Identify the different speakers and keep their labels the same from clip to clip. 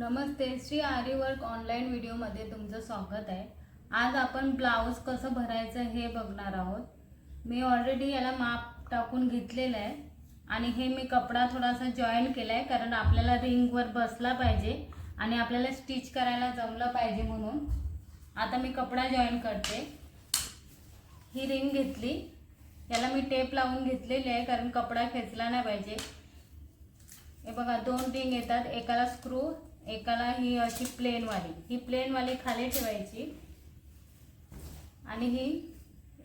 Speaker 1: नमस्ते श्री आरी work online व्हिडिओमध्ये तुमचं स्वागत आहे. आज आपण ब्लाऊज कसं भरायचं हे बघणार आहोत. मी ऑलरेडी याला माप टाकून घेतलेलं आहे आणि हे मी कपडा थोडासा जॉईन केला आहे कारण आपल्याला रिंगवर बसला पाहिजे आणि आपल्याला स्टिच करायला जमलं पाहिजे म्हणून. आता मी कपडा जॉईन करते. ही रिंग घेतली. याला मी टेप लावून घेतलेली आहे कारण कपडा खेचला नाही पाहिजे. हे बघा दोन रिंग येतात. एकाला स्क्रू एकाला ही अशी प्लेनवाली ही प्लेनवाली खाली ठेवायची. आणि ही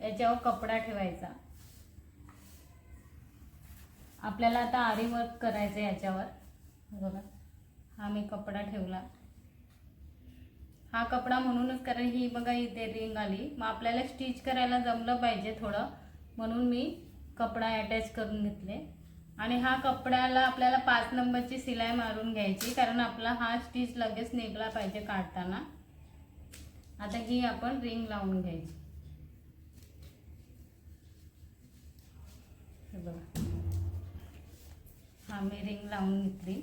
Speaker 1: याच्यावर कपडा ठेवायचा. आपल्याला आता आरी वर्क करायचं आहे याच्यावर. बघा. हा मी कपडा ठेवला. हा कपडा म्हणूनच कारण ही बघा इथे रिंग आली. मग आपल्याला स्टिच करायला जमलं पाहिजे थोडं. म्हणून मी कपडा अटॅच करून घेतले. आणि हा कपड्याला आपल्याला पाच नंबरची सिलाई मारून घ्यायची कारण आपला हा स्टिच लगेच निघला पाहिजे काढताना. आता ही आपण रिंग लावून घ्यायची. बघा. हा मी रिंग लावून घेतली.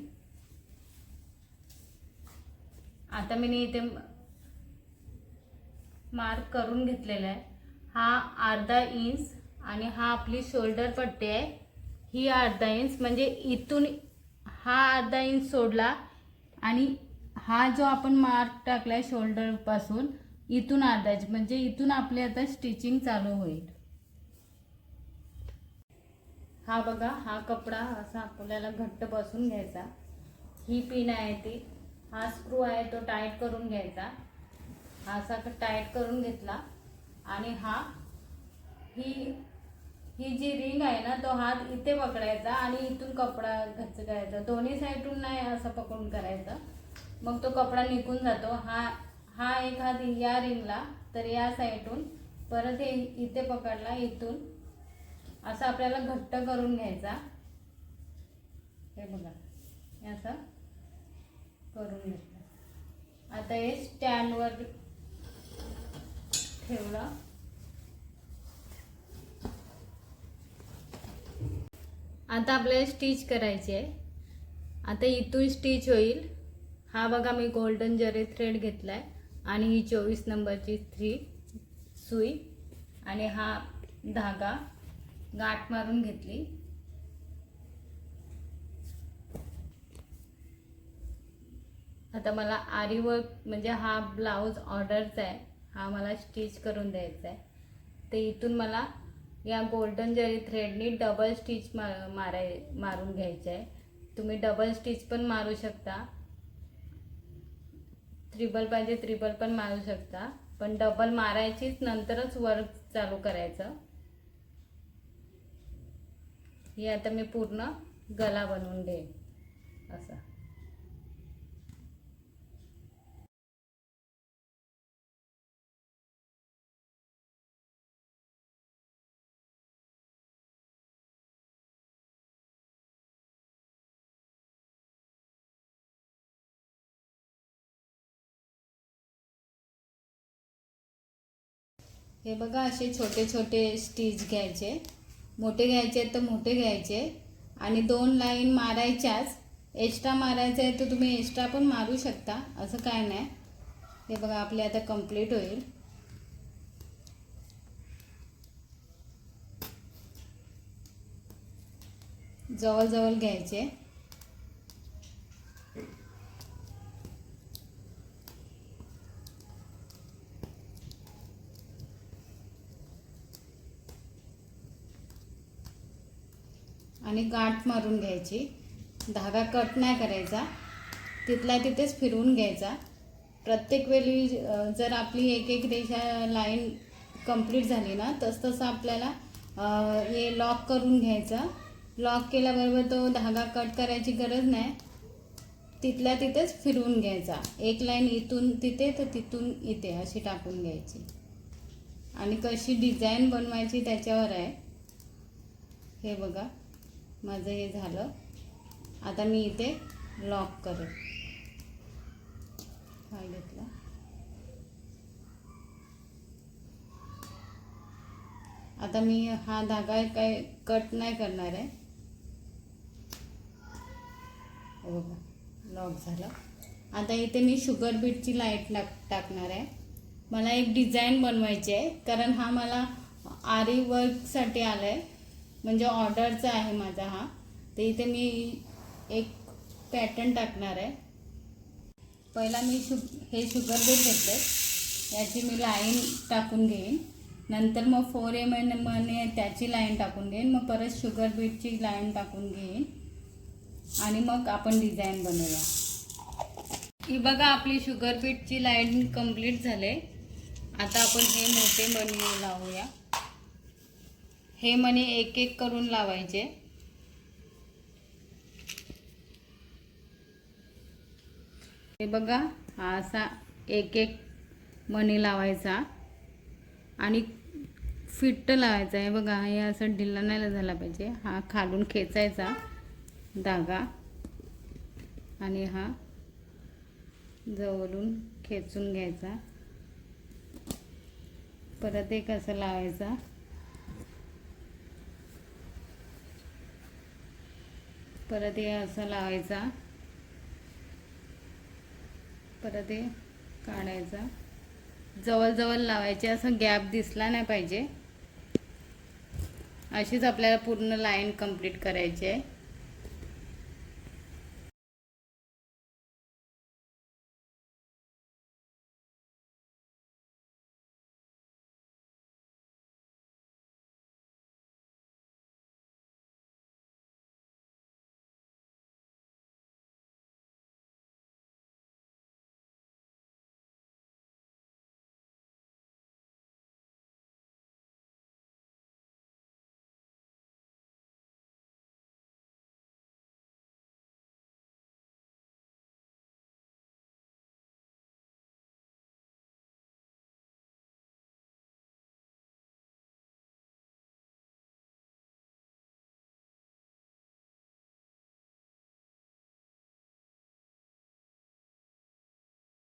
Speaker 1: आता मी इथे मार्क करून घेतलेला आहे. हा अर्धा इंच आणि हा आपली शोल्डर पट्टी आहे. ही अर्धा इंच म्हणजे इथून हा अर्धा इंच सोडला आणि हा जो आपण मार्क टाकलाय शोल्डरपासून इथून अर्धा इंच. म्हणजे इथून आपले आता स्टिचिंग चालू होईल. हा बघा हा कपडा असा आपल्याला घट्ट बसून घ्यायचा. ही पिन आहे ती. हा स्क्रू आहे तो टाईट करून घ्यायचा. हा असा टाईट करून घेतला. आणि हा ही ही जी रिंग आहे ना तो हात इथे पकडायचा आणि इथून कपडा घच्च करायचा. दोन्ही साईडून नाही असं पकडून करायचं. मग तो कपडा निघून जातो. हा हा एक हात या रिंगला तर या साईडून परत हे इथे पकडला इथून. असं आपल्याला घट्ट करून घ्यायचा. हे बघा हे असं करून घेतलं आता हे स्टँडवर ठेवलं. आता आपल्याला स्टिच करायची आहे. आता इथून स्टिच होईल. हा बघा मी गोल्डन जरी थ्रेड घेतला आहे आणि ही चोवीस नंबरची थ्री सुई आणि हा धागा गाठ मारून घेतली. आता मला आरी वर्क म्हणजे हा ब्लाऊज ऑर्डरचा आहे. हा मला स्टिच करून द्यायचा आहे. ते इथून मला या गोल्डन जरी थ्रेडनी डबल स्टिच मार माराय मारून घ्यायचं आहे तुम्ही डबल स्टिच पण मारू शकता. त्रिबल पाहिजे त्रिबल पण मारू शकता. पण डबल मारायचीच नंतरच वर्क चालू करायचं. हे आता मी पूर्ण गला बनवून देईन. असं. हे बघा असे छोटे छोटे स्टीच घ्यायचे. मोठे घ्यायचे तर मोठे घ्यायचे. आणि दोन लाईन मारायच्याच. एक्स्ट्रा मारायचं आहे तर तुम्ही एक्स्ट्रा पण मारू शकता. असं काय नाही. हे बघा आपले आता कंप्लीट होईल. जवळजवळ घ्यायचे. आणि गाठ मारून घ्यायची. धागा कट नाही करायचा. तिथल्या तिथेच फिरवून घ्यायचा. प्रत्येक वेळी जर आपली एक एक रेषा लाईन कंप्लीट झाली ना तस तसं आपल्याला हे लॉक करून घ्यायचं. लॉक केल्याबरोबर तो धागा कट करायची गरज नाही. तिथल्या तिथेच फिरवून घ्यायचा. एक लाईन इथून तिथे तर तिथून इथे अशी टाकून घ्यायची. आणि कशी डिझाईन बनवायची त्याच्यावर आहे. हे बघा. माझं हे झालं. आता मी इथे लॉक करेन. हा घेतला. आता मी हा धागा काय कट नाही करणार आहे. बघा लॉक झालं. आता इथे मी शुगर बीटची लाइट टाक टाकणार आहे. मला एक डिझाईन बनवायची आहे कारण हा मला आरी वर्कसाठी आला आहे म्हणजे ऑर्डरचा आहे माझा हा. तर इथे मी एक पॅटर्न टाकणार आहे. पहिला मी शु हे शुगर बीट घेतले याची मी लाईन टाकून घेईन. नंतर मग फोर एम एन मने त्याची लाईन टाकून घेईन. मग परत शुगर बीटची लाईन टाकून घेईन. आणि मग आपण डिझाईन बनवूया. ही बघा आपली शुगर बीटची लाईन कंप्लीट झाले. आता आपण हे मोठे बनवू लावूया. हे मणी एक एक करून लावायचे. हे बघा हा असा एक एक मणी लावायचा. आणि फिट्ट लावायचा. हे बघा हे असं ढिल्ला नाही झाला पाहिजे. हा खालून खेचायचा धागा. आणि हा जवळून खेचून घ्यायचा. परत एक असं लावायचा. परत हे असं लावायचा. परत हे काढायचा. जवळजवळ लावायचे असं गॅप दिसला नाही पाहिजे. अशीच आपल्याला पूर्ण लाईन कंप्लीट करायची आहे.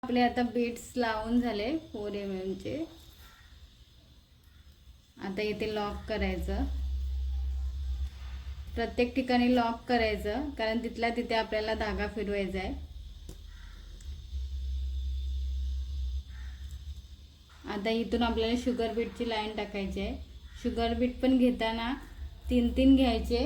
Speaker 1: आपले आता बीट्स लावून झाले फोर एम एमचे आता इथे लॉक करायचं. प्रत्येक ठिकाणी लॉक करायचं कारण तिथल्या तिथे आपल्याला धागा फिरवायचा आहे. आता इथून आपल्याला शुगर बीटची लाईन टाकायची आहे. शुगर बीट पण घेताना तीन तीन घ्यायचे.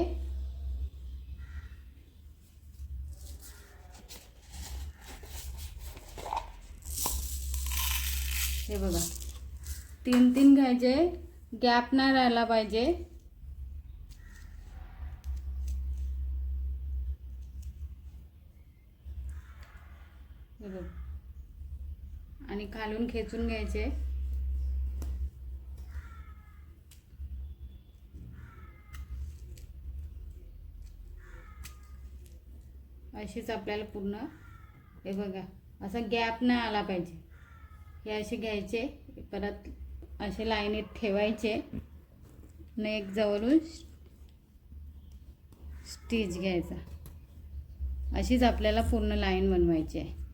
Speaker 1: हे बघा. तीन तीन घ्यायचे. गॅप नाही राहायला पाहिजे. हे बघ. आणि खालून खेचून घ्यायचे. अशीच आपल्याला पूर्ण हे बघा. असा गॅप नाही आला पाहिजे. हे असे घ्यायचे. परत असे लाईनीत ठेवायचे. आणि एक जवळून स्टिच घ्यायचा. अशीच आपल्याला पूर्ण लाईन बनवायची आहे.